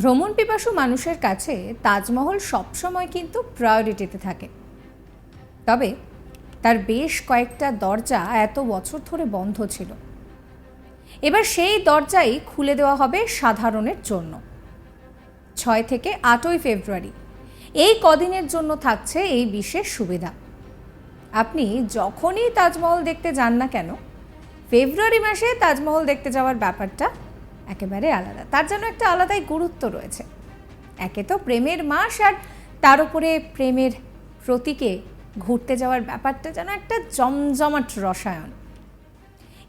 ভ্রমণ পিপাসু মানুষের কাছে তাজমহল সবসময় কিন্তু প্রায়োরিটিতে থাকে। তবে তার বেশ কয়েকটা দরজা এত বছর ধরে বন্ধ ছিল। এবার সেই দরজাই খুলে দেওয়া হবে সাধারণের জন্য। ছয় থেকে আটই ফেব্রুয়ারি, এই কদিনের জন্য থাকছে এই বিশেষ সুবিধা। আপনি যখনই তাজমহল দেখতে যান না কেন, ফেব্রুয়ারি মাসে তাজমহল দেখতে যাওয়ার ব্যাপারটা একেবারে আলাদা। তার জন্য একটা আলাদাই গুরুত্ব রয়েছে। একে তো প্রেমের মাস আর তার উপরে প্রেমের প্রতীকে ঘুরতে যাওয়ার ব্যাপারটা যেন একটা জমজমাট রসায়ন।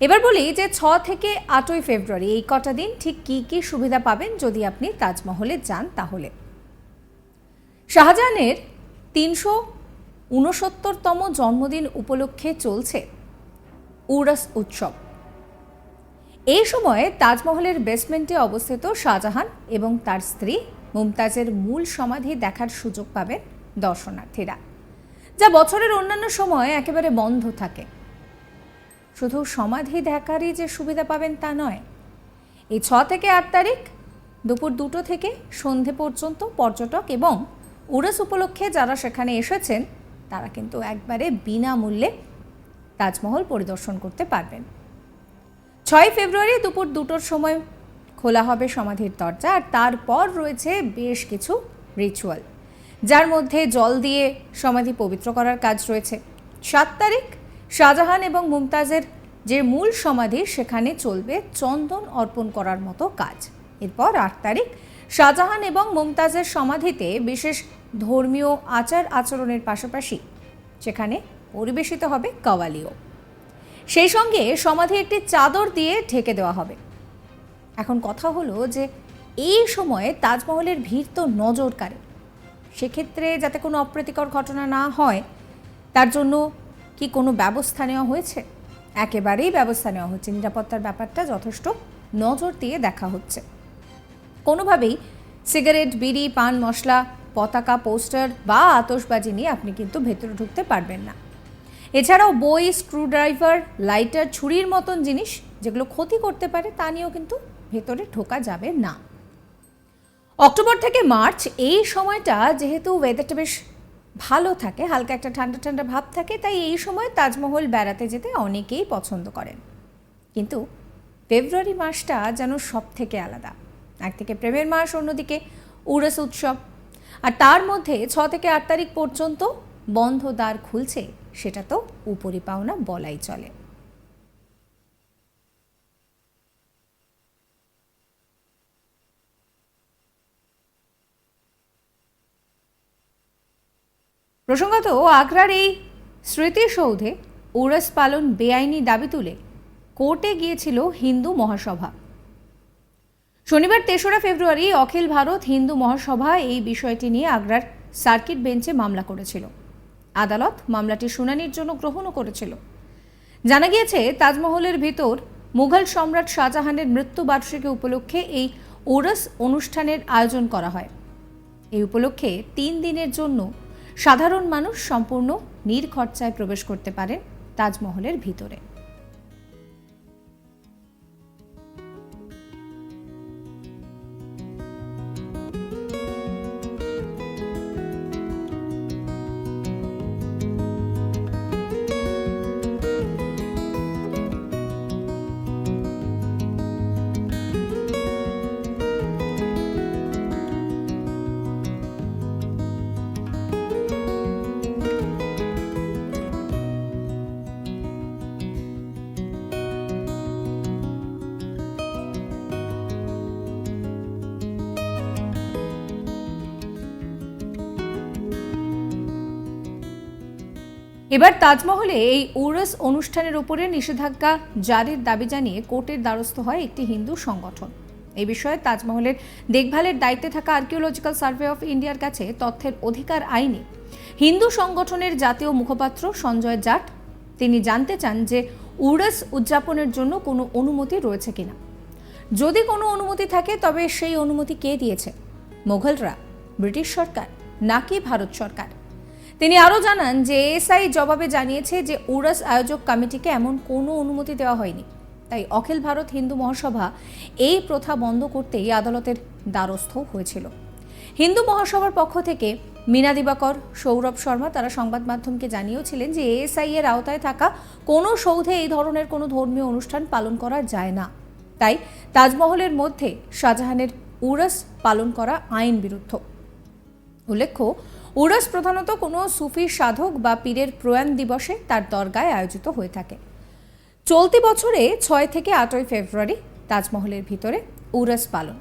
এবার বলি যে ছ থেকে আটই ফেব্রুয়ারি এই কটা দিন ঠিক কী কী সুবিধা পাবেন যদি আপনি তাজমহলে যান তাহলে। শাহজাহানের তিনশো ঊনসত্তরতম জন্মদিন উপলক্ষে চলছে উরাস উৎসব। এই সময়ে তাজমহলের বেসমেন্টে অবস্থিত শাহজাহান এবং তার স্ত্রী মুমতাজের মূল সমাধি দেখার সুযোগ পাবেন দর্শনার্থীরা, যা বছরের অন্যান্য সময় একেবারে বন্ধ থাকে। শুধু সমাধি দেখারই যে সুবিধা পাবেন তা নয়, এই ছ থেকে আট তারিখ দুপুর দুটো থেকে সন্ধে পর্যন্ত পর্যটক এবং উড়াস উপলক্ষে যারা সেখানে এসেছেন, তারা কিন্তু একবারে বিনামূল্যে তাজমহল পরিদর্শন করতে পারবেন। ছয় ফেব্রুয়ারি দুপুর দুটোর সময় খোলা হবে সমাধির দরজা, আর তারপর রয়েছে বেশ কিছু রিচুয়াল যার মধ্যে জল দিয়ে সমাধি পবিত্র করার কাজ রয়েছে। সাত তারিখ, শাহজাহান এবং মুমতাজের যে মূল সমাধি, সেখানে চলবে চন্দন অর্পণ করার মতো কাজ। এরপর আট তারিখ, শাহজাহান এবং মুমতাজের সমাধিতে বিশেষ ধর্মীয় আচার আচরণের পাশাপাশি, সেখানে পরিবেশিত হবে কাওয়ালিও। সেই সঙ্গে সমাধি একটি চাদর দিয়ে ঢেকে দেওয়া হবে। এখন কথা হলো যে এই সময়ে তাজমহলের ভিড় তো নজর কাড়ে সেক্ষেত্রে যাতে কোনো অপ্রীতিকর ঘটনা না হয়, তার জন্য কি কোনো ব্যবস্থা নেওয়া হয়েছে? একেবারেই ব্যবস্থা নেওয়া হচ্ছে। নিরাপত্তার ব্যাপারটা যথেষ্ট নজর দিয়ে দেখা হচ্ছে। কোনোভাবেই সিগারেট, বিড়ি, পান, মশলা, পতাকা, পোস্টার বা আতসবাজি নিয়ে আপনি কিন্তু ভেতরে ঢুকতে পারবেন না। এছাড়াও বই, স্ক্রুড্রাইভার, লাইটার, ছুরির মতন জিনিস যেগুলো ক্ষতি করতে পারে, তা নিয়েও কিন্তু ভেতরে ঢোকা যাবে না। অক্টোবর থেকে মার্চ, এই সময়টা যেহেতু ওয়েদারটা বেশ ভালো থাকে, হালকা একটা ঠান্ডা ঠান্ডা ভাব থাকে, তাই এই সময় তাজমহল বেড়াতে যেতে অনেকেই পছন্দ করেন। কিন্তু ফেব্রুয়ারি মাসটা যেন সব থেকে আলাদা একদিকে প্রেমের মাস, অন্যদিকে উরস উৎসব। আর তার মধ্যে ছ থেকে আট তারিখ পর্যন্ত বন্ধ দ্বার খুলছে সেটা তো উপরি পাওনা বলাই চলে। প্রসঙ্গত আগ্রার এই স্মৃতিসৌধে ওরস পালন বেআইনি দাবি তুলে কোর্টে গিয়েছিল হিন্দু মহাসভা। শনিবার তেসরা ফেব্রুয়ারি অখিল ভারত হিন্দু মহাসভা এই বিষয়টি নিয়ে আগ্রার সার্কিট বেঞ্চে মামলা করেছিল। আদালত মামলাটি শুনানির জন্য গ্রহণও করেছিল। জানা গিয়েছে, তাজমহলের ভেতর মুঘল সম্রাট শাহজাহানের মৃত্যুবার্ষিকী উপলক্ষে এই ওরস অনুষ্ঠানের আয়োজন করা হয়। এই উপলক্ষে তিন দিনের জন্য সাধারণ মানুষ সম্পূর্ণ নির্খরচায় প্রবেশ করতে পারেন তাজমহলের ভিতরে। এবার তাজমহলে এই উরস অনুষ্ঠানের উপরে নিষেধাজ্ঞা জারির দাবি জানিয়ে কোর্টের দ্বারস্থ হয় একটি হিন্দু সংগঠন। এ বিষয়ে তাজমহলের দেখভালের দায়িত্বে থাকা আর্কিওলজিক্যাল সার্ভে অফ ইন্ডিয়ার কাছে তথ্যের অধিকার আইনে। হিন্দু সংগঠনের জাতীয় মুখপাত্র সঞ্জয় জাট, তিনি জানতে চান যে উরস উদযাপনের জন্য কোনো অনুমতি রয়েছে কিনা। যদি কোনো অনুমতি থাকে, তবে সেই অনুমতি কে দিয়েছে? মোঘলরা, ব্রিটিশ সরকার নাকি ভারত সরকার? তিনি আরও জানান যে এসআই জবাবে জানিয়েছে যে উরাস আয়োজক কমিটিকে এমন কোনো অনুমতি দেওয়া হয়নি। তাই অখিল ভারত হিন্দু মহাসভা এই প্রথা বন্ধ করতেই আদালতের দ্বারস্থ হয়েছিল। হিন্দু মহাসভার পক্ষ থেকে মীনা দিবাকর, সৌরভ শর্মা তারা সংবাদ মাধ্যমকে জানিয়েছিলেন যে এএসআই এর আওতায় থাকা কোনো সৌধে এই ধরনের কোনো ধর্মীয় অনুষ্ঠান পালন করা যায় না। তাই তাজমহলের মধ্যে শাহজাহানের উরস পালন করা আইন বিরুদ্ধ। উল্লেখ্য উরস প্রধানত কোনো সুফি সাধক বা পীরের প্রয়াণ দিবসে তার দরগায় আয়োজিত হয়ে থাকে। চলতি বছরে ছয় থেকে আটই ফেব্রুয়ারি তাজমহলের ভিতরে উরস পালন।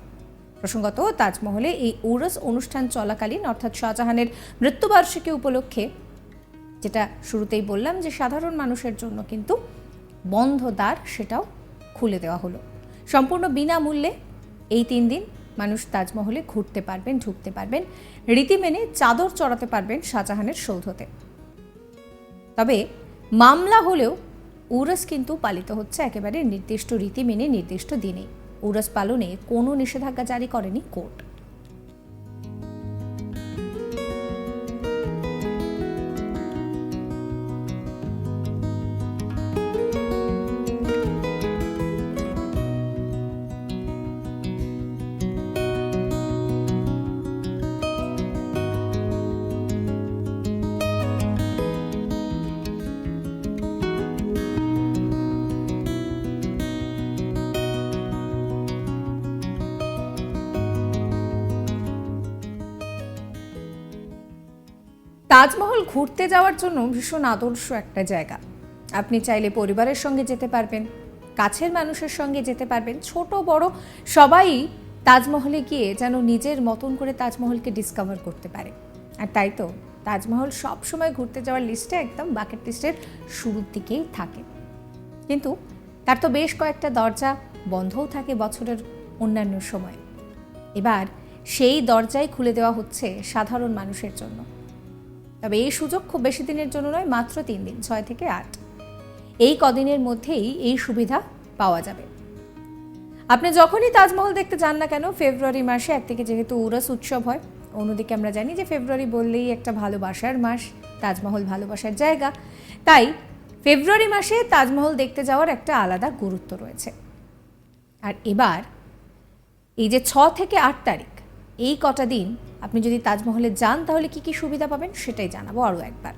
প্রসঙ্গত, তাজমহলে এই উরস অনুষ্ঠান চলাকালীন, অর্থাৎ শাহজাহানের মৃত্যুবার্ষিকী উপলক্ষে, যেটা শুরুতেই বললাম যে সাধারণ মানুষের জন্য কিন্তু বন্ধ দ্বার সেটাও খুলে দেওয়া হলো। সম্পূর্ণ বিনামূল্যে এই তিন দিন মানুষ তাজমহলে ঘুরতে পারবেন, ঢুকতে পারবেন। রীতি মেনে চাদর চড়াতে পারবেন শাহজাহানের সৌধতে। তবে মামলা হলেও উরস কিন্তু পালিত হচ্ছে একেবারে নির্দিষ্ট রীতি মেনে নির্দিষ্ট দিনে। উরস পালনে কোনো নিষেধাজ্ঞা জারি করেনি কোর্ট। তাজমহল ঘুরতে যাওয়ার জন্য ভীষণ আদর্শ একটা জায়গা। আপনি চাইলে পরিবারের সঙ্গে যেতে পারবেন, কাছের মানুষের সঙ্গে যেতে পারবেন, ছোট, বড়, সবাই তাজমহলে গিয়ে যেন নিজের মতন করে তাজমহলকে ডিসকভার করতে পারে। আর তাই তো, তাজমহল সবসময় ঘুরতে যাওয়ার লিস্টে একদম বাকেট লিস্টের শুরুর দিকেই থাকে। কিন্তু তার তো বেশ কয়েকটা দরজা বন্ধও থাকে বছরের অন্যান্য সময়। এবার সেই দরজাই খুলে দেওয়া হচ্ছে সাধারণ মানুষের জন্য। তবে এই সুযোগ খুব বেশি দিনের জন্য নয়, মাত্র তিন দিন, ছয় থেকে আট। এই কদিনের মধ্যেই এই সুবিধা পাওয়া যাবে। আপনি যখনই তাজমহল দেখতে যান না কেন, ফেব্রুয়ারি মাসে একদিকে যেহেতু উরস উৎসব হয়, অন্যদিকে আমরা জানি যে ফেব্রুয়ারি বললেই একটা ভালোবাসার মাস, তাজমহল ভালোবাসার জায়গা। তাই ফেব্রুয়ারি মাসে তাজমহল দেখতে যাওয়ার একটা আলাদা গুরুত্ব রয়েছে। আর এবার এই যে ছ থেকে আট তারিখ এই কটা দিন আপনি যদি তাজমহলে যান, তাহলে কি কি সুবিধা পাবেন সেটাই জানাব আরও একবার।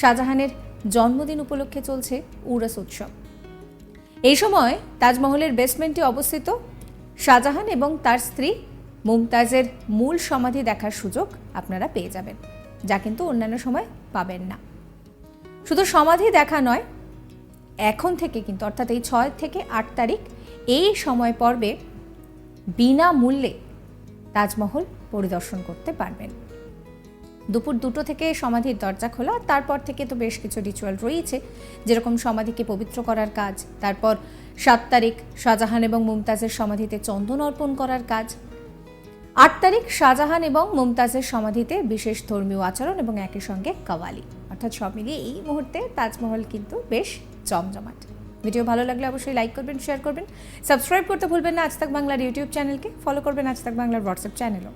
শাহজাহানের জন্মদিন উপলক্ষে চলছে উরস উৎসব। এই সময় তাজমহলের বেসমেন্টে অবস্থিত শাহজাহান এবং তার স্ত্রী মুমতাজের মূল সমাধি দেখার সুযোগ আপনারা পেয়ে যাবেন, যা কিন্তু অন্যান্য সময় পাবেন না। শুধু সমাধি দেখা নয়, এখন থেকে কিন্তু, অর্থাৎ এই ছয় থেকে আট তারিখ, এই সময় পর্বে বিনামূল্যে তাজমহল পরিদর্শন করতে পারবেন। দুপুর দুটো থেকে সমাধির দরজা খোলা, তারপর থেকে তো বেশ কিছু রিচুয়াল রয়েছে। যেরকম সমাধিকে পবিত্র করার কাজ, তারপর সাত তারিখ শাহজাহান এবং মুমতাজের সমাধিতে চন্দন অর্পণ করার কাজ। আট তারিখ শাহজাহান এবং মুমতাজের সমাধিতে বিশেষ ধর্মীয় আচরণ এবং একই সঙ্গে কাওয়ালি। অর্থাৎ সব মিলিয়ে এই মুহূর্তে তাজমহল কিন্তু বেশ জমজমাট। ভিডিও ভালো লাগলে অবশ্যই লাইক করবেন শেয়ার করবেন। সাবস্ক্রাইব করতে ভুলবেন না, আজ তাক বাংলার ইউটিউব চ্যানেলকে ফলো করবেন আজ তাক বাংলার হোয়াটসঅ্যাপ চ্যানেলও